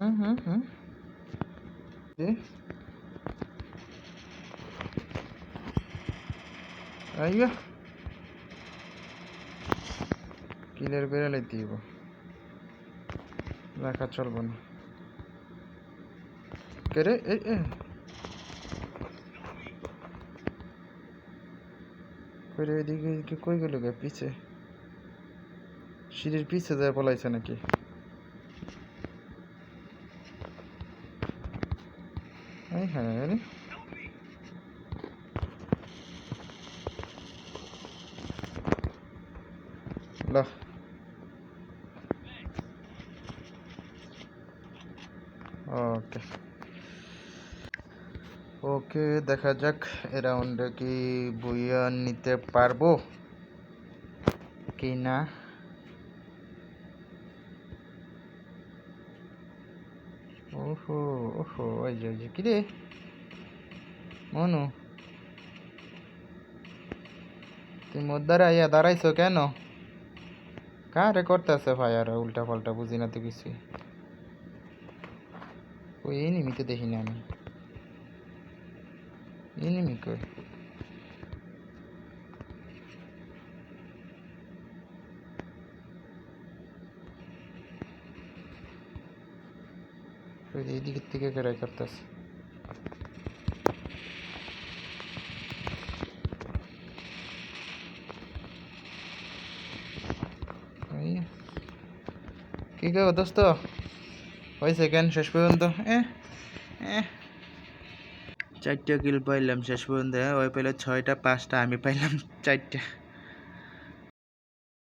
হুম হুম হুম আইয়া কিলের বেড়ালে দিব রাখা চলবো না কে রে এ এ কই রে এদিকে এদিকে কই গেল গে পিছে সিঁড়ির পিছে যায় পলাইছে নাকি হ্যাঁ রে লা ওকে ওকে দেখা যাক এ কি বইয়া নিতে পারব কি না ওহো ওহো, ওই যে ওই যে কি রে মনু? তুই মোদ্দারে আইয়া দাঁড়াইছো কেন? কারে করতেছে ভাই? আর উল্টা পাল্টা বুঝি না তো কিছু ওই এনিমি তো দেখি না আমি। এনিমি কই? ওই যে এইদিকের থেকে কেরাই করতেছে। কি কেউ দোস্ত? হয়েছে কেন শেষ পর্যন্ত? চারটা কিল পাইলাম শেষ পর্যন্ত হ্যাঁ, ওই পাইলো ছয়টা পাঁচটা আমি পাইলাম চারটা।